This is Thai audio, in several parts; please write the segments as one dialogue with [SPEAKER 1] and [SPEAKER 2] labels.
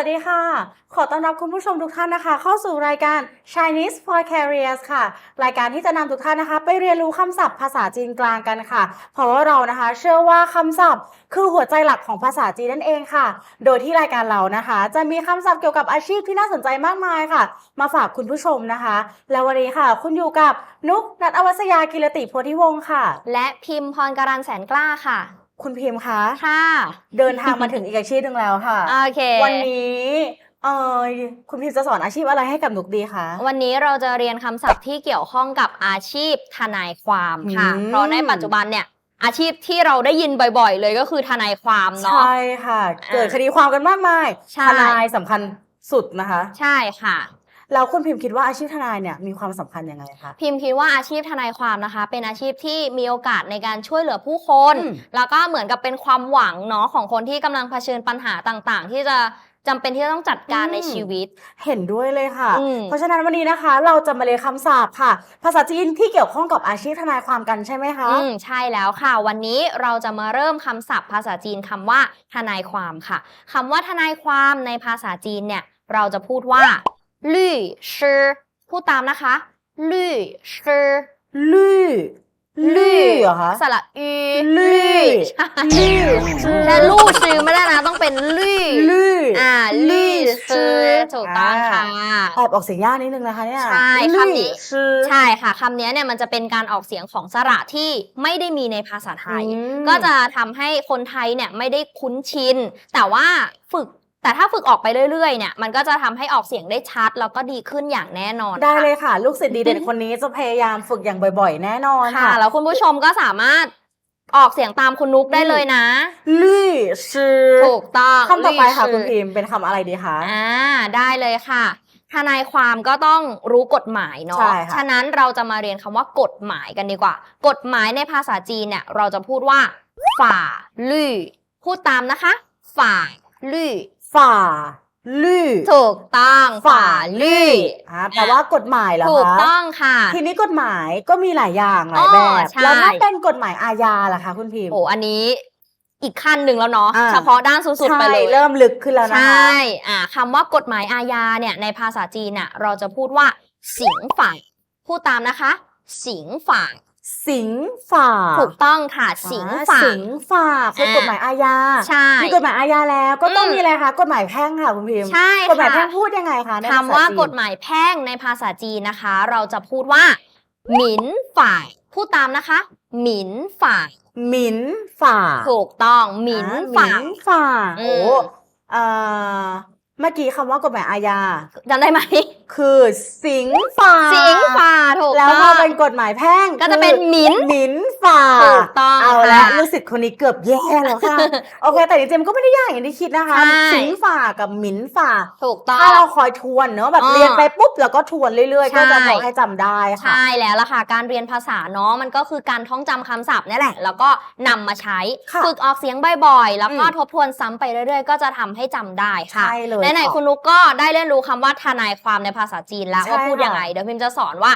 [SPEAKER 1] วัสดีค่ะ ขอต้อนรับคุณผู้ชมทุกท่านนะคะ เข้าสู่รายการ Chinese for Careers ค่ะ รายการที่จะนำทุกท่านนะคะ ไปเรียนรู้คำศัพท์ภาษาจีนกลางกันค่ะ เพราะว่าเรานะคะ เชื่อว่าคำศัพท์ คือหัวใจหลักของภาษาจีนนั่นเองค่ะ โดยที่รายการเรานะคะ จะมีคำศัพท์เกี่ยวกับอาชีพที่น่าสนใจมากมายค่ะ มาฝากคุณผู้ชมนะคะ แล้ววันนี้ค่ะ คุณอยู่กับนุกนัทอวัสยากิรติโพธิวงศ์ค่ะ
[SPEAKER 2] และพิมพ์พรการันแสนกล้าค่ะ
[SPEAKER 1] คุณพิมพ์คะ
[SPEAKER 2] ค่ะ
[SPEAKER 1] เดินทางมาถึงอีกอาชีพหนึ่งแล้วค่ะ
[SPEAKER 2] โอเค
[SPEAKER 1] วันนี้เออคุณพิมพ์จะสอนอาชีพอะไรให้กับนุกดีคะ
[SPEAKER 2] วันนี้เราจะเรียนคำศัพท์ที่เกี่ยวข้องกับอาชีพทนายความค่ะ
[SPEAKER 1] อืม
[SPEAKER 2] เพราะในปัจจุบันเนี่ยอาชีพที่เราได้ยินบ่อย ๆ เลยก็คือทนายความเนาะ
[SPEAKER 1] ใช่ค่ะ เกิดคดีความกันมากมาย
[SPEAKER 2] ใช่
[SPEAKER 1] ทนายสำคัญสุดนะคะ
[SPEAKER 2] ใช่ค่ะ
[SPEAKER 1] แล้วคุณพิมพ์คิดว่าอาชีพทนายเนี่ยมีความสำคัญยังไงคะ
[SPEAKER 2] พิมพ์คิดว่าอาชีพทนายความนะคะ เป็นอาชีพที่มีโอกาสในการช่วยเหลือผู้คน
[SPEAKER 1] อืม
[SPEAKER 2] แล้วก็เหมือนกับเป็นความหวังเนาะของคนที่กำลังเผชิญปัญหาต่างๆ ที่จะจำเป็นที่จะต้องจัดการในชีวิต
[SPEAKER 1] เห็นด้วยเลยค่ะ
[SPEAKER 2] อืม
[SPEAKER 1] เพราะฉะนั้นวันนี้นะคะ เราจะมาเรียนคำศัพท์ค่ะ ภาษาจีนที่เกี่ยวข้องกับอาชีพทนายความกันใช่ไหมคะ
[SPEAKER 2] อืมใช่แล้วค่ะ วันนี้เราจะมาเริ่มคำศัพท์ ภาษาจีนคำว่า ทนายความค่ะคำว่าทนายความในภาษาจีนเนี่ย เราจะพูดว่า ลี่ชื่อพูดตามนะคะลี่ชื่อ
[SPEAKER 1] ลื่ลื่เหรอคะ
[SPEAKER 2] สระอี
[SPEAKER 1] ลี่
[SPEAKER 2] ใช่
[SPEAKER 1] ลี่
[SPEAKER 2] แต่ลู่ชื่อไม่ได้นะต้องเป็นลี่
[SPEAKER 1] ลื่
[SPEAKER 2] อ่าลี่ชื่อถูกต้องค่ะ
[SPEAKER 1] แอบออกเสียงยากนิดนึงนะคะเนี่ย
[SPEAKER 2] ใช่คำนี้
[SPEAKER 1] ชื่อ
[SPEAKER 2] ใช่ค่ะคำนี้เนี่ยมันจะเป็นการออกเสียงของสระที่ไม่ได้มีในภาษาไทย
[SPEAKER 1] อืม
[SPEAKER 2] ก็จะทำให้คนไทยเนี่ยไม่ได้คุ้นชิน แต่ว่าฝึก แต่ถ้าฝึกออกไปเรื่อยๆ เนี่ย มันก็จะทำให้ออกเสียงได้ชัด แล้วก็ดีขึ้นอย่างแน่นอน
[SPEAKER 1] ได้
[SPEAKER 2] ค่ะ
[SPEAKER 1] เลยค่ะ ลูกศิษย์ดีเด่นคนนี้จะพยายามฝึกอย่างบ่อย ๆ แน่นอน
[SPEAKER 2] ค่ะ
[SPEAKER 1] ค่ะ
[SPEAKER 2] แล้วคุณผู้ชมก็สามารถออกเสียงตามคุณนุกได้เลยนะ
[SPEAKER 1] ลี่ชื่อ
[SPEAKER 2] ถูกต้อง
[SPEAKER 1] คำต่อไปค่ะ
[SPEAKER 2] ลี่
[SPEAKER 1] คุณ
[SPEAKER 2] ชื่อ
[SPEAKER 1] พิมพ์เป็นคำอะไรดีคะ
[SPEAKER 2] อ่าได้เลยค่ะทนายความก็ต้องรู้กฎหมายเนาะ
[SPEAKER 1] ใช่ค่ะ
[SPEAKER 2] ฉะนั้นเราจะมาเรียนคำว่ากฎหมายกันดีกว่า กฎหมายในภาษาจีนเนี่ยเราจะพูดว่าฝ่าลี่พูดตามนะคะ ฝ่าลี่
[SPEAKER 1] ฝ่าลี่
[SPEAKER 2] ถูกต้องฝ่าลี่
[SPEAKER 1] อ่าแปลว่ากฎหมายเหรอคะ
[SPEAKER 2] ถูกต้องค่ะ
[SPEAKER 1] ทีนี้กฎหมายก็มีหลายอย่างหลาย
[SPEAKER 2] อ๋อ
[SPEAKER 1] แบบ
[SPEAKER 2] ใช่
[SPEAKER 1] แล้วถ้าเป็นกฎหมายอาญาล่ะคะ คุณพิมพ์
[SPEAKER 2] โอ้อันนี้อีกขั้นหนึ่งแล้วเนาะ
[SPEAKER 1] อ่า
[SPEAKER 2] เฉพาะด้านสุดๆไปเลย
[SPEAKER 1] ใช่เริ่มลึกขึ้นแล้ว
[SPEAKER 2] ใช
[SPEAKER 1] นะคะ่
[SPEAKER 2] อ่าคำว่ากฎหมายอาญาเนี่ยในภาษาจีนน่ะเราจะพูดว่า สิงฝ่ายพูดตามนะคะ สิงฝ่าย
[SPEAKER 1] สิงฝ่า
[SPEAKER 2] ถูกต้องค่ะสิง
[SPEAKER 1] อ่า
[SPEAKER 2] ฝ่าย
[SPEAKER 1] สิงฝ่าคือ
[SPEAKER 2] อ่าก
[SPEAKER 1] ฎหมายอาญา
[SPEAKER 2] ใช่
[SPEAKER 1] มีกฎหมายอาญาแล้ว ก็ต้อง
[SPEAKER 2] อืม
[SPEAKER 1] มีอะไรคะกฎหมายแพ่งค่ะคุณพิมพ์
[SPEAKER 2] ใช่
[SPEAKER 1] กฎหมายแพ่ง
[SPEAKER 2] ค่ะ
[SPEAKER 1] พูดยังไงคะในภษ
[SPEAKER 2] คำว่า
[SPEAKER 1] จีน
[SPEAKER 2] กฎหมายแพ่งในภาษาจีนนะคะ เราจะพูดว่า หมินฝ่ายพูดตามนะคะ หมินฝ่าย
[SPEAKER 1] หมินฝ่า
[SPEAKER 2] ถูกต้องหมิน
[SPEAKER 1] อ่
[SPEAKER 2] ฝ่าย
[SPEAKER 1] หมินฝ่า
[SPEAKER 2] อืม
[SPEAKER 1] โอ้เอ่อ เมื่อกี้คำว่ากฎหมายอาญา
[SPEAKER 2] จำได้ไหม
[SPEAKER 1] คือสิงฝ่า
[SPEAKER 2] สิงฝ่ายถูก
[SPEAKER 1] แล้ว
[SPEAKER 2] ต้
[SPEAKER 1] พอ
[SPEAKER 2] อง
[SPEAKER 1] เป็นกฎหมายแพ่ง
[SPEAKER 2] ก็จะเป็น
[SPEAKER 1] คือ
[SPEAKER 2] หมิน
[SPEAKER 1] หมิน ฝ่า
[SPEAKER 2] ถูกต้อง
[SPEAKER 1] เอาละ
[SPEAKER 2] ค่ะ
[SPEAKER 1] ลูกศิษย์คนนี้เกือบแย่แล้วค่ะโอเค แต่จริงๆมันก็ไม่ได้ยากอย่างที่คิดนะคะ
[SPEAKER 2] ใช่
[SPEAKER 1] สิงฝ่ากับหมินฝ่า
[SPEAKER 2] ถูกต้อ
[SPEAKER 1] ถ้างเราคอยทวนเนอะแบบ
[SPEAKER 2] อ่า
[SPEAKER 1] เรียนไปปุ๊บแล้วก็ทวนเรื่อยๆ
[SPEAKER 2] ใช่
[SPEAKER 1] ก็จะพอให้จำได้ค่ะ
[SPEAKER 2] ใช่แล้วล่ะค่ะการเรียนภาษาเนาะมันก็คือการท่องจำคำศัพท์นี่แหละ แล้วก็นำมาใช้
[SPEAKER 1] ค่ะ
[SPEAKER 2] ฝึกออกเสียงบ่อยๆ แล้วก็
[SPEAKER 1] อืม
[SPEAKER 2] ทบทวนซ้ำไปเรื่อยๆ ก็จะทำให้จำได้ค่ะ
[SPEAKER 1] ใช่เลย
[SPEAKER 2] ไหน
[SPEAKER 1] ค่ะ
[SPEAKER 2] ๆคุณนุกก็ได้เรียนรู้คำว่าทนายความในภาษาจีนแล้ว
[SPEAKER 1] ใช่
[SPEAKER 2] ว่าพูดยังไงเดี๋ยวพิมจะสอนว่า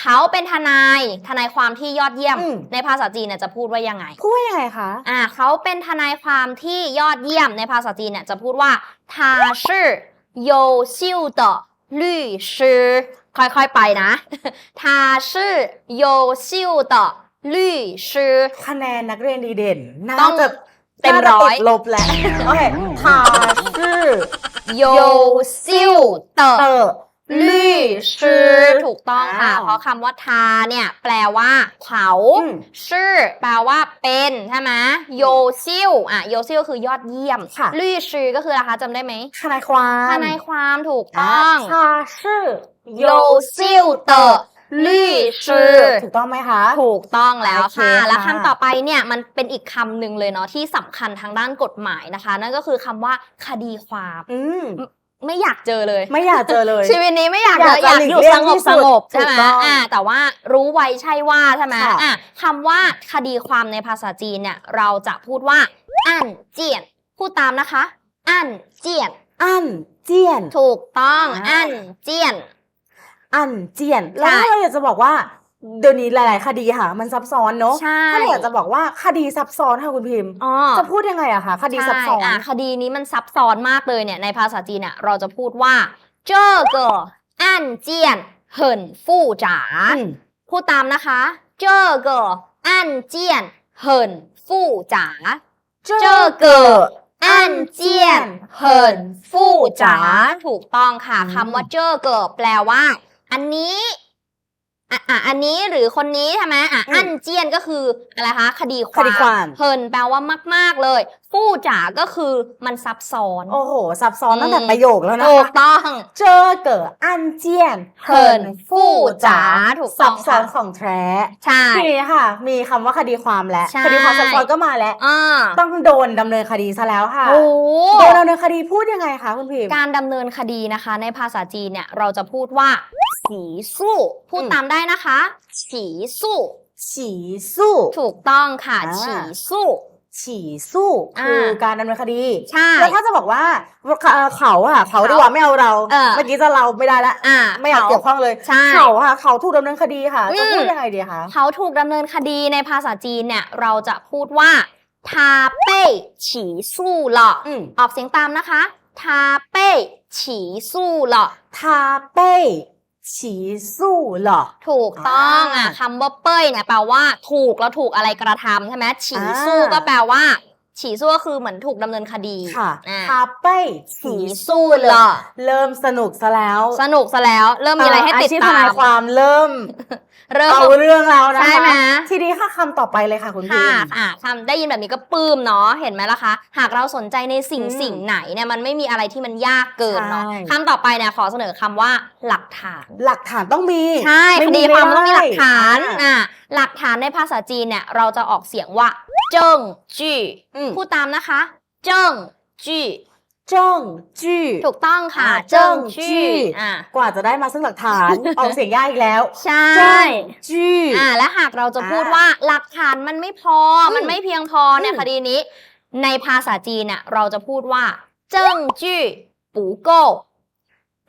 [SPEAKER 2] เขาเป็นทนาย ทนายความที่ยอดเยี่ยม
[SPEAKER 1] อืม
[SPEAKER 2] ในภาษาจีนเนี่ยจะพูดว่ายังไง
[SPEAKER 1] พูดว่ายังไงคะ
[SPEAKER 2] อ่าเขาเป็นทนายความที่ยอดเยี่ยมในภาษาจีนเนี่ยจะพูดว่า他是优秀的律师ค่อยๆไปนะ 他是优秀的律师
[SPEAKER 1] คะแนนนักเรียนดีเด่นน่า
[SPEAKER 2] ต้อง
[SPEAKER 1] จะ
[SPEAKER 2] เต็ม
[SPEAKER 1] น่าจะ
[SPEAKER 2] ร้อย
[SPEAKER 1] ติดลบแหละ โอเคทาชื่อ
[SPEAKER 2] 优秀的
[SPEAKER 1] เตอ
[SPEAKER 2] 律师ถูกต้องค่ะ
[SPEAKER 1] อ้าว
[SPEAKER 2] เพราะคำว่าทาเนี่ย แปลว่า เขา
[SPEAKER 1] อืม
[SPEAKER 2] ชื่อแปลว่าเป็นใช่ไหมโยซิลอะโยซิลคือยอดเยี่ยม
[SPEAKER 1] ค่ะ
[SPEAKER 2] ลี่ชือก็คืออะไรคะจำได้ไหม
[SPEAKER 1] ทนายความ
[SPEAKER 2] ทนายความถูก
[SPEAKER 1] อ่า
[SPEAKER 2] ต้อง
[SPEAKER 1] ทาชื่อ
[SPEAKER 2] โยซิลเตอร์ลี่ชื่อ
[SPEAKER 1] ถูกต้องไหมคะ
[SPEAKER 2] ถูกต้องแล้ว
[SPEAKER 1] โอเค
[SPEAKER 2] ค่ะ
[SPEAKER 1] ค่ะ
[SPEAKER 2] และคำต่อไปเนี่ยมันเป็นอีกคำหนึ่งเลยเนาะที่สำคัญทางด้านกฎหมายนะคะ นั่นก็คือคำว่าคดีความ
[SPEAKER 1] อืม
[SPEAKER 2] ไม่อยากเจอเลย
[SPEAKER 1] ไม่อยากเจอเลย
[SPEAKER 2] ชีวิตนี้ไม่อยาก
[SPEAKER 1] อยาก
[SPEAKER 2] เจออยาก
[SPEAKER 1] จะหลีก
[SPEAKER 2] อยู่
[SPEAKER 1] เลี่ย
[SPEAKER 2] ส
[SPEAKER 1] ง
[SPEAKER 2] งบ
[SPEAKER 1] ที่สุ
[SPEAKER 2] ส
[SPEAKER 1] ด
[SPEAKER 2] งบใช่ไหม
[SPEAKER 1] ถูกต้อง
[SPEAKER 2] อ่าแต่ว่ารู้ไว้ใช่ว่าใช่ไหม
[SPEAKER 1] ค่ะ
[SPEAKER 2] อะคำว่าคดีความในภาษาจีนเนี่ยเราจะพูดว่าอันเจียนพูดตามนะคะอันเจียน
[SPEAKER 1] อันเจียน
[SPEAKER 2] ถูกต้อง
[SPEAKER 1] อ่า
[SPEAKER 2] อันเจียน
[SPEAKER 1] อันเจียนแล้ว
[SPEAKER 2] ใช่
[SPEAKER 1] ถ้าเราอยากจะบอกว่า เดี๋ยวนี้หลาย ๆ คดีค่ะ มันซับซ้อนเนาะ
[SPEAKER 2] ใช่
[SPEAKER 1] ถ้าอยากจะบอกว่าคดีซับซ้อนค่ะคุณพิมพ์จะพูดยังไงอะคะคดีซับซ้อน
[SPEAKER 2] คดีนี้มันซับซ้อนมากเลยเนี่ย ในภาษาจีนเนี่ยเราจะพูดว่าเจ้อเกอ
[SPEAKER 1] อัน
[SPEAKER 2] เจียนเหินฟู่จ๋าอ
[SPEAKER 1] ื
[SPEAKER 2] พูดตามนะคะ เจ้อเกออันเจียนเหินฟู่จ๋า
[SPEAKER 1] เจ้อเกอ อันเจียนเหินฟู่จ๋า
[SPEAKER 2] ถูกต้องค่ะคำว่าเจ้อเกิดแปลว่า อันนี้ อะอะอันนี้หรือคนนี้ใช่ไหมอะอันเจียนก็คืออะไรคะคดีควา
[SPEAKER 1] คดีความ
[SPEAKER 2] มเฮินแปลว่ามาก ๆเลย ฟู่จ๋าก็คือมันซับซ้อน
[SPEAKER 1] โอ้โห ซับซ้อน
[SPEAKER 2] อืม
[SPEAKER 1] ตั้งแต่ประโยคแล้วนะ
[SPEAKER 2] ถูก
[SPEAKER 1] คะ
[SPEAKER 2] ต้อง
[SPEAKER 1] เจอเกิดอันเจียน
[SPEAKER 2] เหินฟู่จ๋าถูกต้
[SPEAKER 1] ซั
[SPEAKER 2] อง
[SPEAKER 1] บซ้อน
[SPEAKER 2] ค่ะ
[SPEAKER 1] ของแท้
[SPEAKER 2] ใช่
[SPEAKER 1] ทีนี้ค่ะ มีคำว่าคดีความแล้ว
[SPEAKER 2] ใช่
[SPEAKER 1] คดีความซับซ้อนก็มาแล้ว
[SPEAKER 2] อ่า
[SPEAKER 1] ต้องโดนดำเนินคดีซะแล้วค่ะ
[SPEAKER 2] โอ้
[SPEAKER 1] โดนดำเนินคดีพูดยังไงคะคุณพิมพ์
[SPEAKER 2] การดำเนินคดีนะคะ ในภาษาจีนเนี่ยเราจะพูดว่าสีสู้ พูด
[SPEAKER 1] อืม
[SPEAKER 2] ตามได้นะคะสีสู้
[SPEAKER 1] ฉีสู้
[SPEAKER 2] ถูกต้องค่ะ
[SPEAKER 1] อ่า
[SPEAKER 2] ฉีสู้
[SPEAKER 1] ฉีสู้
[SPEAKER 2] อ่า
[SPEAKER 1] คือการดำเนินคดี
[SPEAKER 2] ใช่
[SPEAKER 1] แล้วถ้าจะบอกว่าเอ่อเขาอะเขาดีกว่าไม่เอาเรา
[SPEAKER 2] เออ
[SPEAKER 1] เมื่อกี้จะเราไม่ได้ละ
[SPEAKER 2] อ่า
[SPEAKER 1] ไม่อยาก
[SPEAKER 2] ข
[SPEAKER 1] เกี่ยวข้องเลย
[SPEAKER 2] ใช่
[SPEAKER 1] เขาค่ะ เขาถูกดำเนินคดีค่ะ
[SPEAKER 2] อืม
[SPEAKER 1] จะพูดยังไงดีคะ
[SPEAKER 2] เขาถูกดำเนินคดีในภาษาจีนเนี่ย เราจะพูดว่าทาเป้ฉีสู้เหรอ
[SPEAKER 1] อืม
[SPEAKER 2] ออกเสียงตามนะคะทาเป้ฉีสู้เหรอ
[SPEAKER 1] ทาเป้ ฉีสู้เหรอ
[SPEAKER 2] ถูกต้องอะ
[SPEAKER 1] อ่า
[SPEAKER 2] คำว่าเป้ยเนี่ยแปลว่า ถูกแล้วถูกอะไรกระทำใช่ไหมฉี
[SPEAKER 1] อ่า
[SPEAKER 2] สู้ก็แปลว่า ฉีสู้ก็คือเหมือนถูกดำเนินคดี
[SPEAKER 1] ค่ะ
[SPEAKER 2] อ่า
[SPEAKER 1] ทาเป้ฉี
[SPEAKER 2] ฉี
[SPEAKER 1] สู้
[SPEAKER 2] สู้
[SPEAKER 1] เห
[SPEAKER 2] เห
[SPEAKER 1] ร
[SPEAKER 2] ร
[SPEAKER 1] อ
[SPEAKER 2] อ
[SPEAKER 1] เริ่มสนุกซะแล้ว
[SPEAKER 2] สนุกซะแล้ว เริ่มมีอะไรให้ติด
[SPEAKER 1] อาชีพ
[SPEAKER 2] ตา
[SPEAKER 1] ทนาย
[SPEAKER 2] ม
[SPEAKER 1] ความเริ่ม
[SPEAKER 2] เริ่ม
[SPEAKER 1] เอาเรื่องแล้วนะ
[SPEAKER 2] ใช่ไหม
[SPEAKER 1] คะทีนี้ค่ะคำต่อไปเลยค่ะคุณพิ
[SPEAKER 2] ค่ะ
[SPEAKER 1] มพ์
[SPEAKER 2] อะคำได้ยินแบบนี้ก็ปลื้มเนาะเห็นไหมล่ะคะ หากเราสนใจในสิ่ง
[SPEAKER 1] อืม
[SPEAKER 2] สิ่งไหนเนี่ยมันไม่มีอะไรที่มันยากเกินเนาะ
[SPEAKER 1] ใช่
[SPEAKER 2] คำต่อไปเนี่ยขอเสนอคำว่าหลักฐาน
[SPEAKER 1] หลักฐานต้องมี
[SPEAKER 2] ใช่
[SPEAKER 1] ไม่
[SPEAKER 2] ค
[SPEAKER 1] มี
[SPEAKER 2] ดีความมันต้องมีหลักฐาน
[SPEAKER 1] อ่า
[SPEAKER 2] อะ หลักฐานในภาษาจีนเนี่ยเราจะออกเสียงว่าเจิ้งจี้
[SPEAKER 1] อืม
[SPEAKER 2] พูดตามนะคะ เจิ้งจี้
[SPEAKER 1] เจ้งจี้
[SPEAKER 2] ถูกต้องค่ะ
[SPEAKER 1] อ่า
[SPEAKER 2] เจิ้ง
[SPEAKER 1] เจิ้งจี้
[SPEAKER 2] จี้อะ
[SPEAKER 1] กว่าจะได้มาซึ่งหลักฐาน ออกเสียงยากอีกแล้ว
[SPEAKER 2] ใช่
[SPEAKER 1] เจ้งจี้
[SPEAKER 2] อ่าและหากเราจะพูด
[SPEAKER 1] อ่า
[SPEAKER 2] ว่าหลักฐานมันไม่พออ
[SPEAKER 1] ม
[SPEAKER 2] มันไม่เพียงพอใน
[SPEAKER 1] อืม
[SPEAKER 2] คดีนี้ ในภาษาจีนเนี่ยเราจะพูดว่า เจิ้งจี้ปูโก้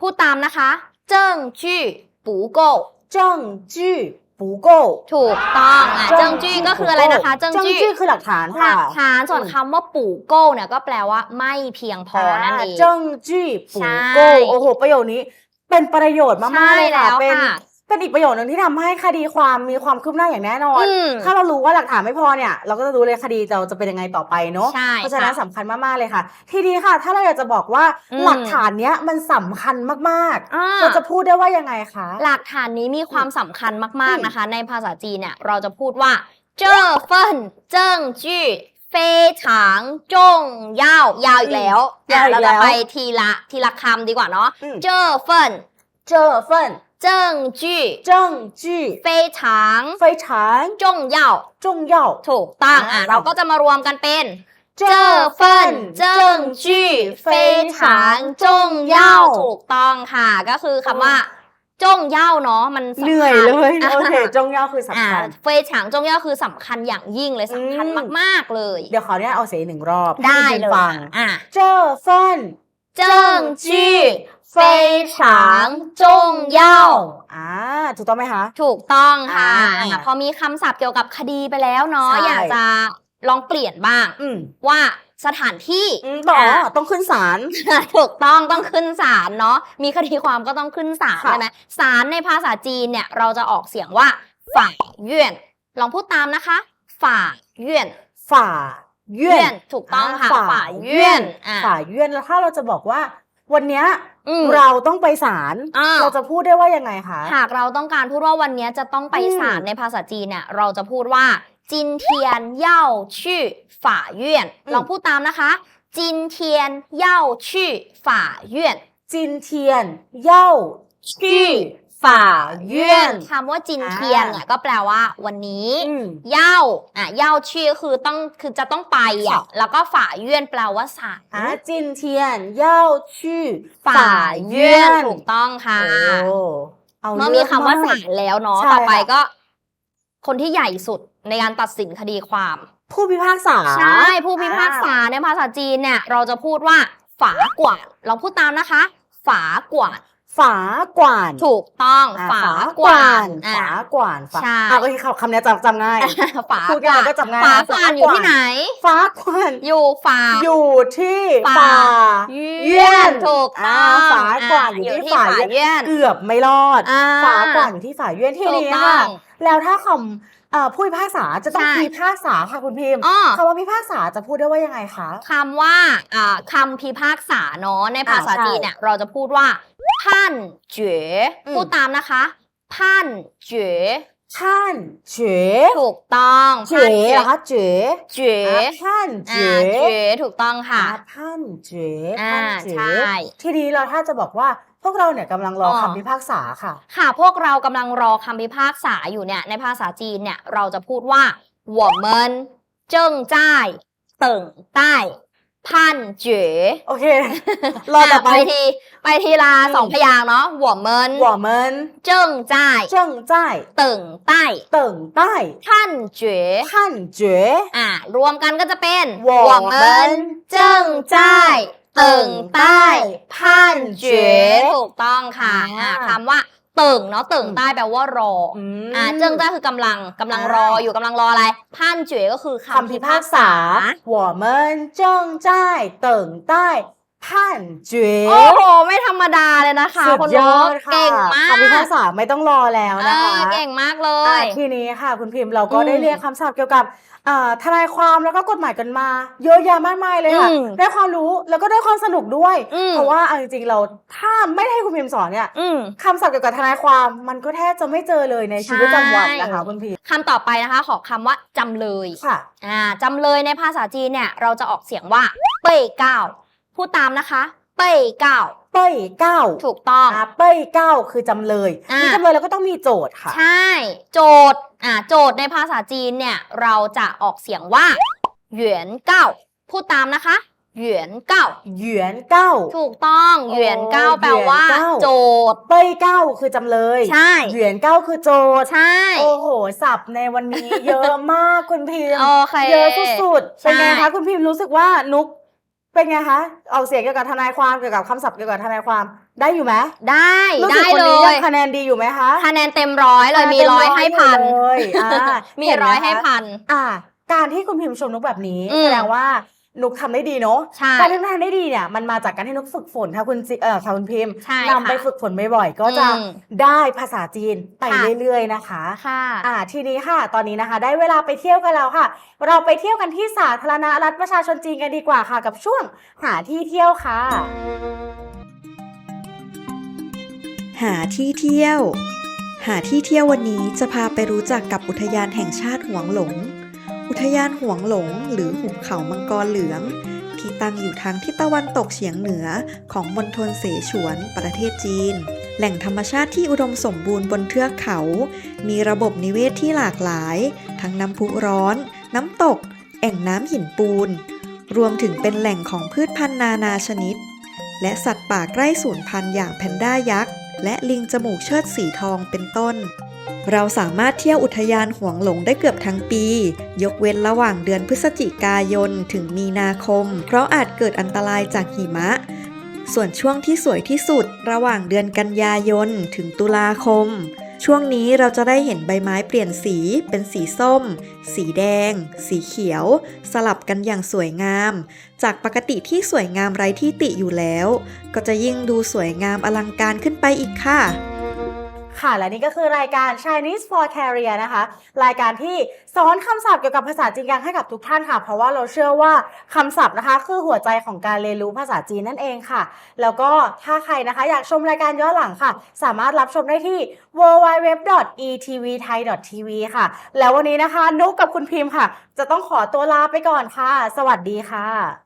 [SPEAKER 2] พูดตามนะคะ เจิ้งจี้ปูโก้
[SPEAKER 1] เจ้งจี้ ปูโก้
[SPEAKER 2] ถูกต้องอะเจิ้งจี้ก็คืออะไรนะคะเจิ้ง
[SPEAKER 1] เจ้ง
[SPEAKER 2] จี้
[SPEAKER 1] จี้คือหลักฐาน
[SPEAKER 2] หลั
[SPEAKER 1] ค่ะ
[SPEAKER 2] กฐานส่วน
[SPEAKER 1] อืม
[SPEAKER 2] คำว่าปูโก้เนี่ยก็แปลว่าไม่เพียงพอนั่นเอง
[SPEAKER 1] เจ้งจี้ปูโก้
[SPEAKER 2] ใช่
[SPEAKER 1] โอ้โหประโยคนี้ เป็นประโยชน์มาก
[SPEAKER 2] ใช่
[SPEAKER 1] ๆเลยค่ะ
[SPEAKER 2] แล้ว
[SPEAKER 1] เป็น
[SPEAKER 2] ค่ะ
[SPEAKER 1] เป็นอีกประโยชน์หนึ่งที่ทำให้คดีความมีความคืบหน้าอย่างแน่นอน
[SPEAKER 2] อืม
[SPEAKER 1] ถ้าเรารู้ว่าหลักฐานไม่พอเนี่ย เราก็จะรู้เลยคดีเราจะเป็นยังไงต่อไปเนาะ
[SPEAKER 2] ใช่
[SPEAKER 1] เพราะฉะนั้น
[SPEAKER 2] ค่ะ
[SPEAKER 1] สำคัญมากๆเลยค่ะ ทีนี้ค่ะ ถ้าเราอยากจะบอกว่า
[SPEAKER 2] อืม
[SPEAKER 1] หลักฐานเนี้ยมันสำคัญมาก
[SPEAKER 2] อ่า
[SPEAKER 1] ๆเราจะพูดได้ว่ายังไงคะ
[SPEAKER 2] หลักฐานนี้มีความสำคัญมาก
[SPEAKER 1] อืม
[SPEAKER 2] ๆนะคะ ในภาษาจีนเนี่ยเราจะพูดว่า เจ้อเฟินเจิ้งจี้เฟฉางจงยาวยาวอีกแล้ว
[SPEAKER 1] ยาวอี
[SPEAKER 2] เรา
[SPEAKER 1] กแล้
[SPEAKER 2] จะ
[SPEAKER 1] ว
[SPEAKER 2] ไปทีละทีละคำดีกว่าเนาะ
[SPEAKER 1] อืม
[SPEAKER 2] เจ้อเฟิน
[SPEAKER 1] เจอเฟิน
[SPEAKER 2] เจิ้งจี้
[SPEAKER 1] เจิ้งจี้
[SPEAKER 2] เฟฉาง
[SPEAKER 1] 非常
[SPEAKER 2] จงยาว
[SPEAKER 1] 重要
[SPEAKER 2] ถูกต้อง
[SPEAKER 1] อ่า
[SPEAKER 2] อ่ะเราก็จะมารวมกันเป็น
[SPEAKER 1] 这
[SPEAKER 2] เจิ้อเฟินเจิ้งจี้เฟฉางจงยาวถูกต้องค่ะ ก็คือคำว่าจงยาวเนาะมันสำคัญ
[SPEAKER 1] เหนื่อยเลย
[SPEAKER 2] อ่ะ
[SPEAKER 1] โอเคจงเย่าคือสำ
[SPEAKER 2] อ่า
[SPEAKER 1] คัญ
[SPEAKER 2] เฟยฉางจงเย่าคือสำคัญอย่างยิ่งเลยสำคัญ
[SPEAKER 1] อืม
[SPEAKER 2] มาก ๆ เลย
[SPEAKER 1] เดี๋ยวขออนุญาตเอาเสียงอีกหนึ่งรอบ
[SPEAKER 2] ได้
[SPEAKER 1] ให้คุณ
[SPEAKER 2] เลย
[SPEAKER 1] ฟัง
[SPEAKER 2] อ่ะ
[SPEAKER 1] 这份
[SPEAKER 2] เจิ้งจี้เฟยฉางจ งเย่า
[SPEAKER 1] อ่าถูกต้องไหมคะ
[SPEAKER 2] ถูกต้องค่ะ
[SPEAKER 1] อ่า
[SPEAKER 2] อะพอมีคำศัพท์เกี่ยวกับคดีไปแล้วเนาะ
[SPEAKER 1] ใช่
[SPEAKER 2] อยากจะลองเปลี่ยนบ้าง
[SPEAKER 1] อืม
[SPEAKER 2] ว่าสถานที่
[SPEAKER 1] อืมต่อ
[SPEAKER 2] อะ
[SPEAKER 1] ต้องขึ้นศาล
[SPEAKER 2] ถูกต้องต้องขึ้นศาลเนาะมีคดีความก็ต้องขึ้นศาล
[SPEAKER 1] ค่ะ
[SPEAKER 2] ใช่ไหมศาลในภาษาจีนเนี่ยเราจะออกเสียงว่าฝ่ายเยื่อนลองพูดตามนะคะ ฝ่ายเยื่อน
[SPEAKER 1] ฝ่าเยื่อน
[SPEAKER 2] ถูกต้องค่ะ
[SPEAKER 1] ฝ่า
[SPEAKER 2] ฝ่ายเยื่อนอะ
[SPEAKER 1] ฝ่าเยื่อนแล้วถ้าเราจะบอกว่า วันเนี้ย
[SPEAKER 2] อืม
[SPEAKER 1] เราต้องไปศาล
[SPEAKER 2] อ่า
[SPEAKER 1] เราจะพูดได้ว่ายังไงคะ
[SPEAKER 2] หากเราต้องการพูดว่าวันนี้จะต้องไป
[SPEAKER 1] อืม
[SPEAKER 2] ศาลในภาษาจีนเนี่ยเราจะพูดว่าจินเทียนเย่าชื่อฝ่าเยื่อนลองพูดตามนะคะจินเทียนเย่าชื่อฝ่าเยื่อน
[SPEAKER 1] จินเทียนเย่าชื่อ ฝ่าเยื่อน
[SPEAKER 2] คำว่าจินเทียนเนี่ยก็แปลว่าวันนี้
[SPEAKER 1] อืม
[SPEAKER 2] เย่าอะเย่าชื่อคือต้องคือจะต้องไปอะ
[SPEAKER 1] ค่ะ
[SPEAKER 2] แล้วก็ฝ่าเยื่อนแปลว่าสาย
[SPEAKER 1] อ่าจินเทียนเย่าชื่อ
[SPEAKER 2] ฝ่าเยื่อนถูกต้องค่ะ
[SPEAKER 1] โอ้เอา
[SPEAKER 2] เมื่อ
[SPEAKER 1] เรื่
[SPEAKER 2] มี
[SPEAKER 1] อง
[SPEAKER 2] คำว่าา
[SPEAKER 1] ก
[SPEAKER 2] ศาลแล้วเนาะ
[SPEAKER 1] ใช่
[SPEAKER 2] ต่อไป
[SPEAKER 1] ค่ะ
[SPEAKER 2] ก็ คนที่ใหญ่สุดในการตัดสินคดีความ
[SPEAKER 1] ผู้พิพากษา
[SPEAKER 2] ใช่ผู้พิพากษาในภาษาจีนเนี่ย เราจะพูดว่า ฝากวาดเราพูดตามนะคะ ฝากวาด
[SPEAKER 1] ฝากวาน
[SPEAKER 2] ถูกต้อง
[SPEAKER 1] อ่า
[SPEAKER 2] ฝากวาดอะ
[SPEAKER 1] ฝากวานฝา
[SPEAKER 2] ใช่
[SPEAKER 1] อะโอเคคำนี้จำจำง่าย
[SPEAKER 2] ฝา
[SPEAKER 1] พูด
[SPEAKER 2] กวาด
[SPEAKER 1] ง่ายก็จำง่าย
[SPEAKER 2] ฝากวาดอยู่ที่ไหน
[SPEAKER 1] ฝากวาน
[SPEAKER 2] อยู่ฝา
[SPEAKER 1] อยู่ที่
[SPEAKER 2] ฝ่า
[SPEAKER 1] ฝ่า
[SPEAKER 2] เยื่อนถูก
[SPEAKER 1] อ่า
[SPEAKER 2] ต้อง
[SPEAKER 1] ฝากวาดอยู่ที่ฝ่า
[SPEAKER 2] เยื่อน
[SPEAKER 1] เกือบไม่รอด
[SPEAKER 2] อ่า
[SPEAKER 1] ฝากวานอยู่ที่ฝ่าเยื่อนที่
[SPEAKER 2] ถูก
[SPEAKER 1] นี้
[SPEAKER 2] ต้
[SPEAKER 1] ค่ะ
[SPEAKER 2] อง
[SPEAKER 1] แล้วถ้าคำเอ่อผู้พิพากษาจะต้อง
[SPEAKER 2] ใช่
[SPEAKER 1] พิพากษาค่ะคุณพิมพ์
[SPEAKER 2] อ้อ
[SPEAKER 1] คำว่าพิพากษาจะพูดได้ว่ายังไงคะ
[SPEAKER 2] คำว่าอ่าคำพิพากษาเนาะในภาษา
[SPEAKER 1] อ่าใช่
[SPEAKER 2] จีนเนี่ยเราจะพูดว่า พันเจ๋
[SPEAKER 1] อืม
[SPEAKER 2] พูดตามนะคะพันเจ๋
[SPEAKER 1] ท่านเจ๋
[SPEAKER 2] ถูกต้อง
[SPEAKER 1] เจ๋เหรอคะเจ๋
[SPEAKER 2] เจ๋
[SPEAKER 1] อ่ะท่าน
[SPEAKER 2] อ่า
[SPEAKER 1] เจ๋
[SPEAKER 2] เจ๋ถูกต้องค่ะ
[SPEAKER 1] อ่าท่านเจ๋
[SPEAKER 2] อ่า
[SPEAKER 1] ท่านเจ๋
[SPEAKER 2] ใช่
[SPEAKER 1] ทีนี้เราถ้าจะบอกว่าพวกเราเนี่ยกำลังรอ
[SPEAKER 2] อ๋อ
[SPEAKER 1] คำพิพากษาค่ะ
[SPEAKER 2] ค่ะ พวกเรากำลังรอคำพิพากษาอยู่เนี่ย ในภาษาจีนเนี่ย เราจะพูดว่า我们正在等待 判决
[SPEAKER 1] โอเค รอต่อไป
[SPEAKER 2] ไปทีไปทีละ
[SPEAKER 1] อืม
[SPEAKER 2] สองพยางค์เนาะ我们
[SPEAKER 1] 我们
[SPEAKER 2] 正在
[SPEAKER 1] 正在
[SPEAKER 2] 等待
[SPEAKER 1] 等待
[SPEAKER 2] 判决
[SPEAKER 1] 判决
[SPEAKER 2] อ่ารวมกันก็จะเป็น
[SPEAKER 1] 我们
[SPEAKER 2] 正在等待判决ถูกต้องค่ะ
[SPEAKER 1] อ่า
[SPEAKER 2] อ่าคำว่า เติ่งเนาะเติ่งใต้แปลว่ารออ่าเจิ้งใต้คือกำลังกำลังรออยู่กำลังรออะไรพันเจ๋ก็คือ
[SPEAKER 1] คำพิ
[SPEAKER 2] พากษาหัว
[SPEAKER 1] เมิ
[SPEAKER 2] นเจิ้
[SPEAKER 1] งใต้เติ่งใต้ ผ่านเจ๋
[SPEAKER 2] โอ้โห ไม่ธรรมดาเลยนะคะ
[SPEAKER 1] สุดยอดค่ะ
[SPEAKER 2] เก่งมาก
[SPEAKER 1] คำพิพากษาไม่ต้องรอแล้วนะคะ
[SPEAKER 2] เก่งมากเลย
[SPEAKER 1] ทีนี้ค่ะ คุณพิมพ์เราก็ได้เรียนคำศัพท์เกี่ยวกับทนายความแล้วก็กฎหมายกันมา เยอะแยะมากมายเลยค่ะได้ความรู้แล้วก็ได้ความสนุกด้วยเพราะว่าเอาจริงๆเราถ้าไม่ให้คุณพิมพ์สอนเนี่ยคำศัพท์เกี่ยวกับทนายความมันก็แทบจะไม่เจอเลยในชีวิตประจำวันนะคะ คุณพิมพ์
[SPEAKER 2] คำต่อไปนะคะ ของคำว่าจำเลย
[SPEAKER 1] ค่ะ
[SPEAKER 2] อ่าจำเลยในภาษาจีนเนี่ย เราจะออกเสียงว่าเป่ยเก้า พูดตามนะคะ เป้ยเก้า
[SPEAKER 1] เป้ยเก้า
[SPEAKER 2] ถูกต้อง
[SPEAKER 1] อ่าเป้ยเก้าคือจำเลย
[SPEAKER 2] อ่ามี
[SPEAKER 1] มีจำเลยแล้วก็ต้องมีโจทย์ค่ะ
[SPEAKER 2] ใช่ โจทย์อ่าโจทย์ในภาษาจีนเนี่ยเราจะออกเสียงว่าเหวียนเก้าพูดตามนะคะเหวียนเก้า
[SPEAKER 1] เหวียนเก้า
[SPEAKER 2] ถูกต้อง
[SPEAKER 1] โอ้
[SPEAKER 2] เหวียนเก้าแปลว่า
[SPEAKER 1] เหวียนเก้า
[SPEAKER 2] โจทย์
[SPEAKER 1] เป้ยเก้าคือจำเลย
[SPEAKER 2] ใช่
[SPEAKER 1] เหวียนเก้าคือโจทย์
[SPEAKER 2] ใช่
[SPEAKER 1] โอ้โหศัพท์ในวันนี้เยอะมากคุณพิมพ์
[SPEAKER 2] โอเค
[SPEAKER 1] เยอะสุดๆ
[SPEAKER 2] ใช่
[SPEAKER 1] เป็นไงคะคุณพิมพ์รู้สึกว่านุก เป็นไงคะออกเสียงเกี่ยวกับทนายความเกี่ยวกับคำศัพท์เกี่ยวกับทนายความได้อยู่ไหม
[SPEAKER 2] ได้
[SPEAKER 1] รู้สึ
[SPEAKER 2] ได้
[SPEAKER 1] กคน
[SPEAKER 2] เล
[SPEAKER 1] นี้
[SPEAKER 2] ย
[SPEAKER 1] ยังคะแนนดีอยู่ไหมคะ
[SPEAKER 2] คะแนนเต็มร้อยเลยมี
[SPEAKER 1] เต็ม
[SPEAKER 2] ร้อยให้พัน
[SPEAKER 1] อยู่เลยอ่า
[SPEAKER 2] มี
[SPEAKER 1] เนไร้
[SPEAKER 2] อยให้
[SPEAKER 1] คะ
[SPEAKER 2] พัน
[SPEAKER 1] อ่า การที่คุณพิมพ์ชมนุกแบบนี้
[SPEAKER 2] อืม
[SPEAKER 1] แสดงว่า นุกทำได้ดีเนาะ
[SPEAKER 2] ใช่
[SPEAKER 1] การที่นุกทำได้ดีเนี่ยมันมาจากการที่นุกฝึกฝนค่ะคุณจิเออค่ะคุณพิมพ์
[SPEAKER 2] ใช่
[SPEAKER 1] นำไป
[SPEAKER 2] ค่ะ
[SPEAKER 1] ฝึกฝนบ่อยๆก็จะ
[SPEAKER 2] อืม
[SPEAKER 1] ได้ภาษาจีนไป
[SPEAKER 2] ค่ะ
[SPEAKER 1] เรื่อยๆนะคะ
[SPEAKER 2] ค่ะ
[SPEAKER 1] อ่าทีนี้ค่ะ ตอนนี้นะคะ ได้เวลาไปเที่ยวกันแล้วค่ะ เราไปเที่ยวกันที่สาธารณรัฐประชาชนจีนกันดีกว่าค่ะ กับช่วงหาที่เที่ยวค่ะ
[SPEAKER 3] หาที่เที่ยว หาที่เที่ยววันนี้จะพาไปรู้จักกับอุทยานแห่งชาติหวงหลง อุทยานหวงหลง หรือหุบเขามังกรเหลือง ที่ตั้งอยู่ทางทิศตะวันตกเฉียงเหนือของมณฑลเสฉวนประเทศจีน แหล่งธรรมชาติที่อุดมสมบูรณ์บนเทือกเขา มีระบบนิเวศที่หลากหลาย ทั้งน้ำพุร้อน น้ำตก แอ่งน้ำหินปูน รวมถึงเป็นแหล่งของพืชพันธุ์นานาชนิด และสัตว์ป่าใกล้สูญพันธุ์อย่างแพนด้ายักษ์และลิงจมูกเชิดสีทองเป็นต้น เราสามารถเที่ยวอุทยานหวงหลงได้เกือบทั้งปี ยกเว้นระหว่างเดือนพฤศจิกายนถึงมีนาคม เพราะอาจเกิดอันตรายจากหิมะ ส่วนช่วงที่สวยที่สุด ระหว่างเดือนกันยายนถึงตุลาคม ช่วงนี้เราจะได้เห็นใบไม้เปลี่ยนสีเป็นสีส้ม สีแดง สีเขียว สลับกันอย่างสวยงาม จากปกติที่สวยงามไร้ที่ติอยู่แล้ว ก็จะยิ่งดูสวยงามอลังการขึ้นไปอีกค่ะ
[SPEAKER 1] ค่ะ และนี่ก็คือรายการ Chinese for Career นะคะ รายการที่สอนคำศัพท์เกี่ยวกับภาษาจีนกลางให้กับทุกท่านค่ะ เพราะว่าเราเชื่อว่าคำศัพท์นะคะ คือหัวใจของการเรียนรู้ภาษาจีนนั่นเองค่ะ แล้วก็ถ้าใครนะคะ อยากชมรายการย้อนหลังค่ะ สามารถรับชมได้ที่ www.etvthai.tv ค่ะ แล้ววันนี้นะคะ นุกกับคุณพิมพ์ค่ะ จะต้องขอตัวลาไปก่อนค่ะ สวัสดีค่ะ